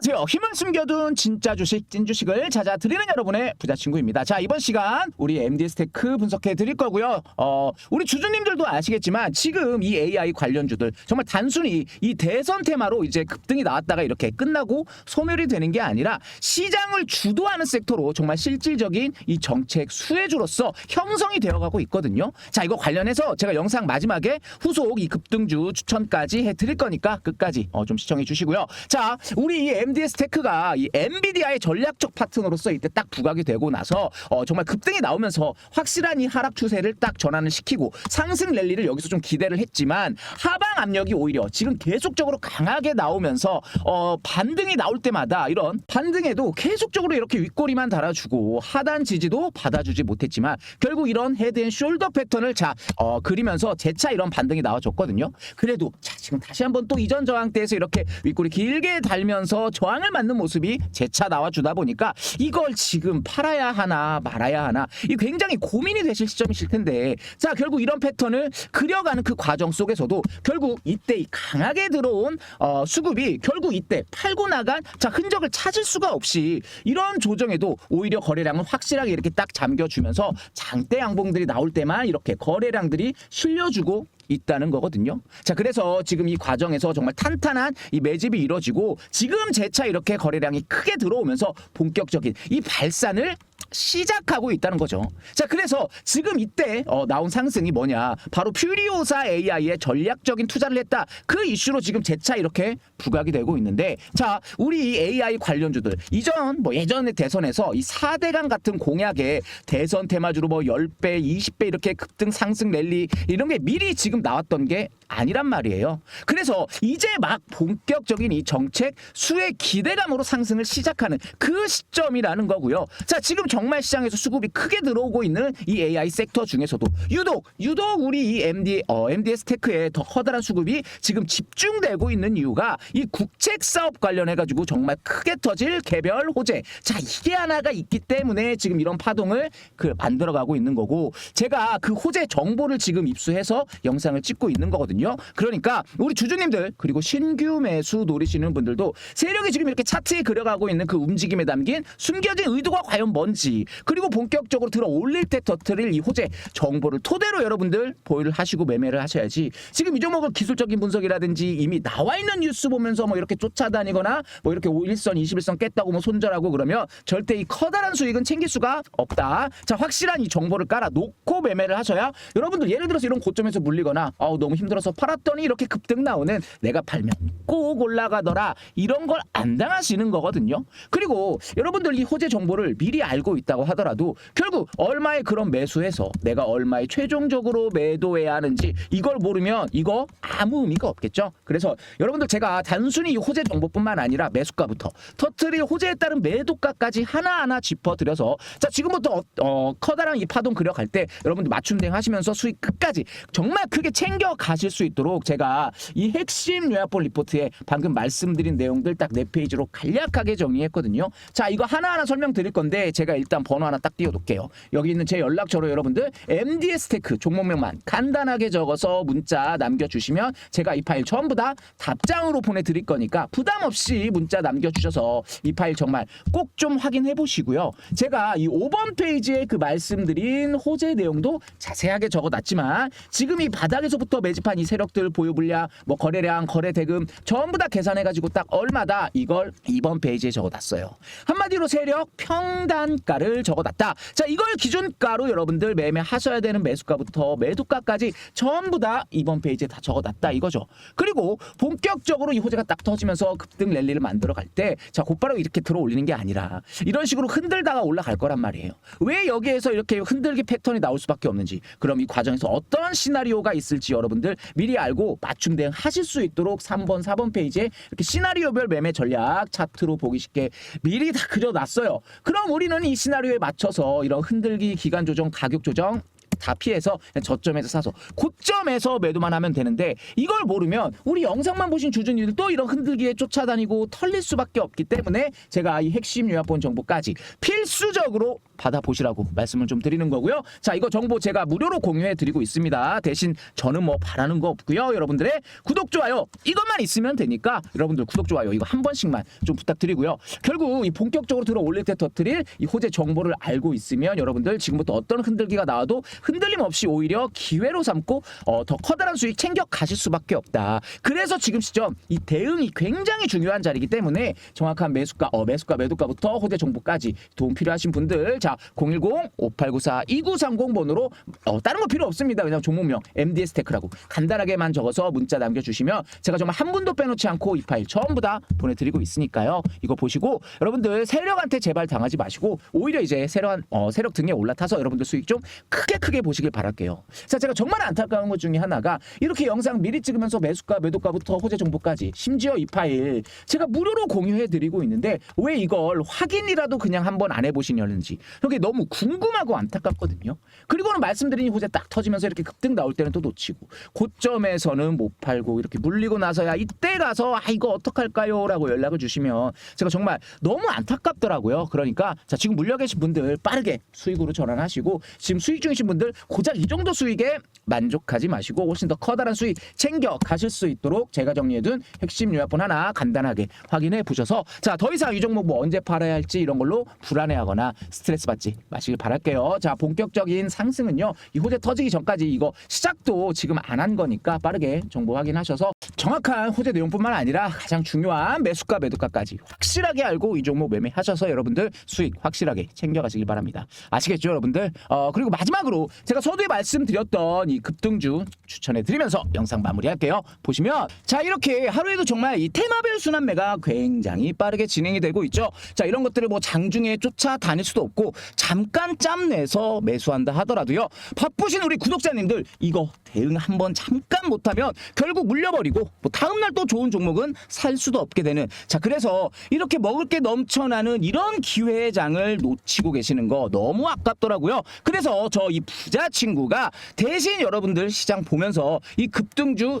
안녕하세요. 힘을 숨겨둔 진짜 주식, 찐 주식을 찾아 드리는 여러분의 부자 친구입니다. 자, 이번 시간 우리 MD 스테크 분석해 드릴 거고요. 어, 우리 주주님들도 아시겠지만 지금 이 AI 관련주들 정말 단순히 이 대선 테마로 이제 급등이 나왔다가 이렇게 끝나고 소멸이 되는 게 아니라 시장을 주도하는 섹터로 정말 실질적인 이 정책 수혜주로서 형성이 되어가고 있거든요. 자, 이거 관련해서 제가 영상 마지막에 후속 이 급등주 추천까지 해 드릴 거니까 끝까지 어, 좀 시청해 주시고요. 자, 우리 이 MDS 테크가 이 엔비디아의 전략적 파트너로서 이때 딱 부각이 되고 나서 어, 정말 급등이 나오면서 확실한 이 하락 추세를 딱 전환을 시키고 상승 랠리를 여기서 좀 기대를 했지만 하방 압력이 오히려 지금 계속적으로 강하게 나오면서 어, 반등이 나올 때마다 이런 반등에도 계속적으로 이렇게 윗꼬리만 달아주고 하단 지지도 받아주지 못했지만 결국 이런 헤드앤 숄더 패턴을 자 어, 그리면서 재차 이런 반등이 나와줬거든요. 그래도 자 지금 다시 한번 또 이전 저항 때에서 이렇게 윗꼬리 길게 달면서 저항을 맞는 모습이 재차 나와주다 보니까 이걸 지금 팔아야 하나 말아야 하나 이 굉장히 고민이 되실 시점이실 텐데 자 결국 이런 패턴을 그려가는 그 과정 속에서도 결국 이때 이 강하게 들어온 어, 수급이 결국 이때 팔고 나간 자 흔적을 찾을 수가 없이 이런 조정에도 오히려 거래량은 확실하게 이렇게 딱 잠겨주면서 장대 양봉들이 나올 때만 이렇게 거래량들이 실려주고 있다는 거거든요. 자, 그래서 지금 이 과정에서 정말 탄탄한 이 매집이 이루어지고 지금 재차 이렇게 거래량이 크게 들어오면서 본격적인 이 발산을 시작하고 있다는 거죠. 자, 그래서 지금 이때 어, 나온 상승이 뭐냐? 바로 퓨리오사 AI에 전략적인 투자를 했다. 그 이슈로 지금 재차 이렇게 부각이 되고 있는데, 자, 우리 이 AI 관련주들 이전 뭐 예전의 대선에서 이 4대강 같은 공약에 대선 테마주로 뭐 10배, 20배 이렇게 급등 상승 랠리 이런 게 미리 지금 나왔던 게 아니란 말이에요. 그래서 이제 막 본격적인 이 정책 수혜 기대감으로 상승을 시작하는 그 시점이라는 거고요. 자, 지금 정말 시장에서 수급이 크게 들어오고 있는 이 AI 섹터 중에서도 유독 유독 우리 이 MD 어, MDS 테크에 더 커다란 수급이 지금 집중되고 있는 이유가 이 국책 사업 관련해 가지고 정말 크게 터질 개별 호재. 자, 이게 하나가 있기 때문에 지금 이런 파동을 그 만들어 가고 있는 거고 제가 그 호재 정보를 지금 입수해서 영상을 찍고 있는 거거든요. 그러니까 우리 주주님들 그리고 신규 매수 노리시는 분들도 세력이 지금 이렇게 차트에 그려가고 있는 그 움직임에 담긴 숨겨진 의도가 과연 뭔지 그리고 본격적으로 들어 올릴 때 터트릴 이 호재 정보를 토대로 여러분들 보유를 하시고 매매를 하셔야지 지금 이 종목을 기술적인 분석이라든지 이미 나와 있는 뉴스 보면서 뭐 이렇게 쫓아다니거나 뭐 이렇게 5일선 21선 깼다고 뭐 손절하고 그러면 절대 이 커다란 수익은 챙길 수가 없다. 자 확실한 이 정보를 깔아 놓고 매매를 하셔야 여러분들 예를 들어서 이런 고점에서 물리거나 아우 너무 힘들어서 팔았더니 이렇게 급등 나오는 내가 팔면 꼭 올라가더라 이런 걸 안 당하시는 거거든요. 그리고 여러분들 이 호재 정보를 미리 알고 있다고 하더라도 결국 얼마에 그런 매수해서 내가 얼마에 최종적으로 매도해야 하는지 이걸 모르면 이거 아무 의미가 없겠죠. 그래서 여러분들 제가 단순히 이 호재 정보뿐만 아니라 매수가부터 터트릴 호재에 따른 매도가까지 하나하나 짚어드려서 자 지금부터 어, 어, 커다란 이 파동 그려갈 때 여러분들 맞춤 대응 하시면서 수익 끝까지 정말 크게 챙겨 가실 수 있도록 제가 이 핵심 요약본 리포트에 방금 말씀드린 내용들 딱 네 페이지로 간략하게 정리했거든요. 자 이거 하나하나 설명드릴 건데 제가 일단 번호 하나 딱 띄워둘게요. 여기 있는 제 연락처로 여러분들 MDS 테크 종목명만 간단하게 적어서 문자 남겨 주시면 제가 이 파일 전부 다 답장으로 보내 드릴 거니까 부담 없이 문자 남겨 주셔서 이 파일 정말 꼭 좀 확인해 보시고요. 제가 이 5번 페이지에 그 말씀드린 호재 내용도 자세하게 적어 놨지만 지금 이 바닥에서부터 매집한 이 세력들 보유 물량, 뭐 거래량, 거래 대금 전부 다 계산해가지고 딱 얼마다 이걸 2번 페이지에 적어놨어요. 한마디로 세력 평단가를 적어놨다. 자 이걸 기준가로 여러분들 매매하셔야 되는 매수가부터 매도가까지 전부 다 2번 페이지에 다 적어놨다 이거죠. 그리고 본격적으로 이 호재가 딱 터지면서 급등 랠리를 만들어 갈 때 자 곧바로 이렇게 들어 올리는 게 아니라 이런 식으로 흔들다가 올라갈 거란 말이에요. 왜 여기에서 이렇게 흔들기 패턴이 나올 수밖에 없는지 그럼 이 과정에서 어떤 시나리오가 있을지 여러분들 미리 알고 맞춤 대응 하실 수 있도록 3번 4번 페이지에 이렇게 시나리오별 매매 전략 차트로 보기 쉽게 미리 다 그려놨어요. 그럼 우리는 이 시나리오에 맞춰서 이런 흔들기 기간 조정 가격 조정 다 피해서 저점에서 사서 고점에서 매도만 하면 되는데 이걸 모르면 우리 영상만 보신 주주님들 또 이런 흔들기에 쫓아다니고 털릴 수밖에 없기 때문에 제가 이 핵심 요약본 정보까지 필수적으로 받아보시라고 말씀을 좀 드리는 거고요. 자, 이거 정보 제가 무료로 공유해 드리고 있습니다. 대신 저는 뭐 바라는 거 없고요. 여러분들의 구독, 좋아요 이것만 있으면 되니까 여러분들 구독, 좋아요 이거 한 번씩만 좀 부탁드리고요. 결국 이 본격적으로 들어 올릴 때 터뜨릴 이 호재 정보를 알고 있으면 여러분들 지금부터 어떤 흔들기가 나와도 흔들림 없이 오히려 기회로 삼고 어, 더 커다란 수익 챙겨 가실 수밖에 없다. 그래서 지금 시점 이 대응이 굉장히 중요한 자리이기 때문에 정확한 매수가, 어, 매수가, 매도가부터 호재 정보까지 도움 필요하신 분들 자 010-5894-2930 번호로 어, 다른 거 필요 없습니다. 그냥 종목명 MDS 테크라고 간단하게만 적어서 문자 남겨주시면 제가 정말 한 분도 빼놓지 않고 이 파일 전부 다 보내드리고 있으니까요. 이거 보시고 여러분들 세력한테 제발 당하지 마시고 오히려 이제 세력 어, 세력 등에 올라타서 여러분들 수익 좀 크게 크게 보시길 바랄게요. 자 제가 정말 안타까운 것 중에 하나가 이렇게 영상 미리 찍으면서 매수가 매도가부터 호재 정보까지 심지어 이 파일 제가 무료로 공유해 드리고 있는데 왜 이걸 확인이라도 그냥 한번 안 해보시냐는지 이게 너무 궁금하고 안타깝거든요. 그리고는 말씀드린 호재 딱 터지면서 이렇게 급등 나올 때는 또 놓치고 고점에서는 못 팔고 이렇게 물리고 나서야 이때 가서 아 이거 어떡할까요 라고 연락을 주시면 제가 정말 너무 안타깝더라고요. 그러니까 자 지금 물려 계신 분들 빠르게 수익으로 전환하시고 지금 수익 중이신 분들 고작 이 정도 수익에 만족하지 마시고 훨씬 더 커다란 수익 챙겨 가실 수 있도록 제가 정리해둔 핵심 요약본 하나 간단하게 확인해 보셔서 자 더 이상 이 종목 뭐 언제 팔아야 할지 이런 걸로 불안해하거나 스트레스 받지 마시길 바랄게요. 자 본격적인 상승은요 이 호재 터지기 전까지 이거 시작도 지금 안 한 거니까 빠르게 정보 확인하셔서 정확한 호재 내용뿐만 아니라 가장 중요한 매수가 매도가까지 확실하게 알고 이 종목 매매하셔서 여러분들 수익 확실하게 챙겨가시길 바랍니다. 아시겠죠 여러분들? 어 그리고 마지막으로 제가 서두에 말씀드렸던 이 급등주 추천해 드리면서 영상 마무리할게요. 보시면 자 이렇게 하루에도 정말 이 테마별 순환매가 굉장히 빠르게 진행이 되고 있죠. 자 이런 것들을 뭐 장중에 쫓아다닐 수도 없고 잠깐 짬 내서 매수한다 하더라도요. 바쁘신 우리 구독자님들 이거 대응 한번 잠깐 못하면 결국 물려버리고 뭐 다음날 또 좋은 종목은 살 수도 없게 되는 자 그래서 이렇게 먹을 게 넘쳐나는 이런 기회의 장을 놓치고 계시는 거 너무 아깝더라고요. 그래서 저 이 부자 친구가 대신 여러분들 시장 보면서 이 급등주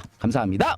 감사합니다.